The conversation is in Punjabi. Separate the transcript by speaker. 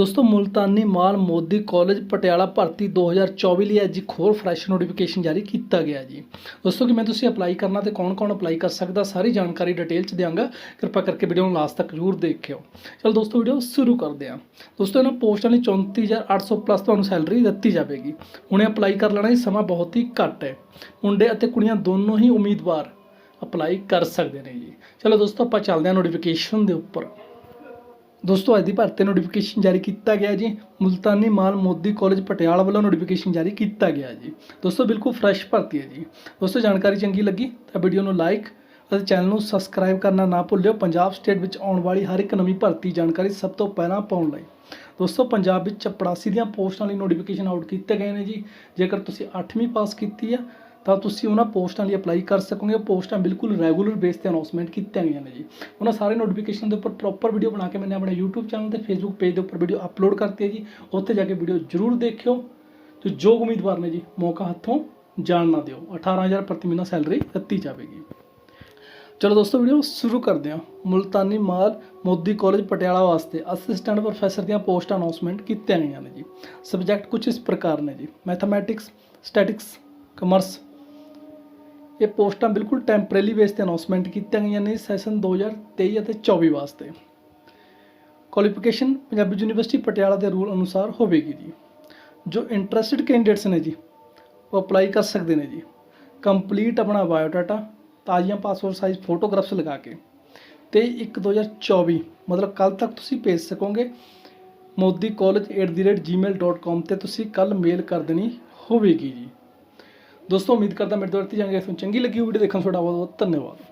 Speaker 1: ਦੋਸਤੋ, ਮੁਲਤਾਨੀ ਮਾਲ ਮੋਦੀ ਕਾਲਜ ਪਟਿਆਲਾ ਭਰਤੀ 2024 ਲਈ ਅੱਜ ਇੱਕ ਹੋਰ ਫਰੈਸ਼ ਨੋਟੀਫਿਕੇਸ਼ਨ ਜਾਰੀ ਕੀਤਾ ਗਿਆ ਜੀ। ਦੋਸਤੋ, ਕਿਵੇਂ ਤੁਸੀਂ ਅਪਲਾਈ ਕਰਨਾ ਤੇ ਕੌਣ-ਕੌਣ ਅਪਲਾਈ ਕਰ ਸਕਦਾ, ਸਾਰੀ ਜਾਣਕਾਰੀ ਡਿਟੇਲ ਚ ਦਿਆਂਗਾ। ਕਿਰਪਾ ਕਰਕੇ ਵੀਡੀਓ ਨੂੰ ਲਾਸਟ ਤੱਕ ਜ਼ਰੂਰ ਦੇਖਿਓ। ਚਲ ਦੋਸਤੋ ਵੀਡੀਓ ਸ਼ੁਰੂ ਕਰਦੇ ਹਾਂ। ਦੋਸਤੋ, ਇਹਨਾਂ ਪੋਸਟਾਂ ਲਈ 34800 ਪਲੱਸ ਤੁਹਾਨੂੰ ਸੈਲਰੀ ਦਿੱਤੀ ਜਾਵੇਗੀ। ਹੁਣੇ ਅਪਲਾਈ ਕਰ ਲੈਣਾ ਇਹ ਸਮਾਂ ਬਹੁਤ ਹੀ ਘੱਟ ਹੈ। ਮੁੰਡੇ ਅਤੇ ਕੁੜੀਆਂ ਦੋਨੋਂ ਹੀ ਉਮੀਦਵਾਰ ਅਪਲਾਈ ਕਰ ਸਕਦੇ ਨੇ ਜੀ। ਚਲੋ ਦੋਸਤੋ, ਆਪਾਂ ਚੱਲਦੇ ਹਾਂ ਨੋਟੀਫਿਕੇਸ਼ਨ ਦੇ ਉੱਪਰ। ਦੋਸਤੋ, ਅੱਜ ਦੀ ਭਰਤੀ ਨੋਟੀਫਿਕੇਸ਼ਨ ਜਾਰੀ ਕੀਤਾ ਗਿਆ ਜੀ। ਮੁਲਤਾਨੀ ਮਾਲ ਮੋਦੀ ਕਾਲਜ ਪਟਿਆਲਾ ਵੱਲੋਂ ਨੋਟੀਫਿਕੇਸ਼ਨ ਜਾਰੀ ਕੀਤਾ ਗਿਆ ਜੀ। ਦੋਸਤੋ, ਬਿਲਕੁਲ ਫਰੈਸ਼ ਭਰਤੀ ਹੈ ਜੀ। ਦੋਸਤੋ, ਜਾਣਕਾਰੀ ਚੰਗੀ ਲੱਗੀ ਤਾਂ ਵੀਡੀਓ ਨੂੰ ਲਾਈਕ ਅਤੇ ਚੈਨਲ ਨੂੰ ਸਬਸਕ੍ਰਾਈਬ ਕਰਨਾ ਨਾ ਭੁੱਲਿਓ। ਪੰਜਾਬ ਸਟੇਟ ਵਿੱਚ ਆਉਣ ਵਾਲੀ ਹਰ ਇੱਕ ਨਵੀਂ ਭਰਤੀ ਜਾਣਕਾਰੀ ਸਭ ਤੋਂ ਪਹਿਲਾਂ ਪਾਉਣ ਲਈ। ਦੋਸਤੋ, ਪੰਜਾਬ ਵਿੱਚ ਚਪੜਾਸੀ ਦੀਆਂ ਪੋਸਟਾਂ ਲਈ ਨੋਟੀਫਿਕੇਸ਼ਨ ਆਊਟ ਕੀਤੇ ਗਏ ਨੇ ਜੀ। ਜੇਕਰ ਤੁਸੀਂ 8ਵੀਂ ਪਾਸ ਕੀਤੀ ਆ ਤਾਂ ਤੁਸੀਂ ਉਹਨਾਂ ਪੋਸਟਾਂ ਲਈ ਅਪਲਾਈ ਕਰ ਸਕੋਗੇ। ਉਹ ਪੋਸਟਾਂ ਬਿਲਕੁਲ ਰੈਗੂਲਰ ਬੇਸ ਤੇ ਅਨਾਉਂਸਮੈਂਟ ਕੀਤੀਆਂ ਗਈਆਂ ਨੇ ਜੀ। ਉਹਨਾਂ ਸਾਰੇ ਨੋਟੀਫਿਕੇਸ਼ਨ ਦੇ ਉੱਪਰ ਪ੍ਰੋਪਰ ਵੀਡੀਓ ਬਣਾ ਕੇ ਮੈਨੇ ਆਪਣੇ YouTube ਚੈਨਲ ਤੇ Facebook ਪੇਜ ਦੇ ਉੱਪਰ ਵੀਡੀਓ ਅਪਲੋਡ ਕਰਤੀ ਹੈ ਜੀ। ਉੱਥੇ ਜਾ ਕੇ ਵੀਡੀਓ ਜ਼ਰੂਰ ਦੇਖਿਓ। ਤੇ ਜੋ ਉਮੀਦਵਾਰ ਨੇ ਜੀ, ਮੌਕਾ ਹੱਥੋਂ ਜਾਣ ਨਾ ਦਿਓ। 18000 ਪ੍ਰਤੀ ਮਹੀਨਾ ਸੈਲਰੀ ਦਿੱਤੀ ਜਾਵੇਗੀ। ਚਲੋ ਦੋਸਤੋ ਵੀਡੀਓ ਸ਼ੁਰੂ ਕਰਦੇ ਹਾਂ। ਮੁਲਤਾਨੀ ਮਾਲ, ਮੋਦੀ ਕਾਲਜ ਪਟਿਆਲਾ ਵਾਸਤੇ ਅਸਿਸਟੈਂਟ ਪ੍ਰੋਫੈਸਰ ਦੀਆਂ ਪੋਸਟ ਅਨਾਉਂਸਮੈਂਟ ਕੀਤੀਆਂ ਗਈਆਂ ਨੇ ਜੀ। ਸਬਜੈਕਟ ਕੁਝ ਇਸ ਪ੍ਰਕਾਰ ਨੇ ਜੀ। ਮੈਥਮੈਟਿਕਸ ਸਟੈਟਿਕਸ ਕਮਰਸ ਇਹ ਪੋਸਟਾਂ ਬਿਲਕੁਲ ਟੈਂਪਰੇਰੀ ਬੇਸ ਤੇ ਅਨਾਉਂਸਮੈਂਟ ਕੀਤੀਆਂ ਗਈਆਂ ਨੇ ਸੈਸ਼ਨ 2023 ਅਤੇ 24 ਵਾਸਤੇ। ਕੁਆਲੀਫਿਕੇਸ਼ਨ ਪੰਜਾਬੀ ਯੂਨੀਵਰਸਿਟੀ ਪਟਿਆਲਾ ਦੇ ਰੂਲ ਅਨੁਸਾਰ ਹੋਵੇਗੀ ਜੀ। ਜੋ ਇੰਟਰਸਟਿਡ ਕੈਂਡੀਡੇਟਸ ਨੇ ਜੀ, ਉਹ ਅਪਲਾਈ ਕਰ ਸਕਦੇ ਨੇ ਜੀ। ਕੰਪਲੀਟ ਆਪਣਾ ਬਾਇਓਡਾਟਾ ਤਾਜ਼ੀਆਂ ਪਾਸਪੋਰਟ ਸਾਈਜ਼ ਫੋਟੋਗ੍ਰਾਫਸ ਲਗਾ ਕੇ। ਤੇ 1 2024 ਮਤਲਬ ਕੱਲ ਤੱਕ ਤੁਸੀਂ ਭੇਜ ਸਕੋਗੇ। ਮੋਦੀ ਕਾਲਜ@gmail.com ਤੇ ਤੁਸੀਂ ਕੱਲ ਮੇਲ ਕਰ ਦੇਣੀ ਹੋਵੇਗੀ ਜੀ। ਦੋਸਤੋ, ਉਮੀਦ ਕਰਦਾ ਮੇਰੇ ਤੋਂ ਵਰਤੀ ਜਾਣਗੇ ਤੁਹਾਨੂੰ ਚੰਗੀ ਲੱਗੀ ਵੀਡੀਓ ਦੇਖਣ ਤੁਹਾਡਾ ਬਹੁਤ ਬਹੁਤ ਧੰਨਵਾਦ।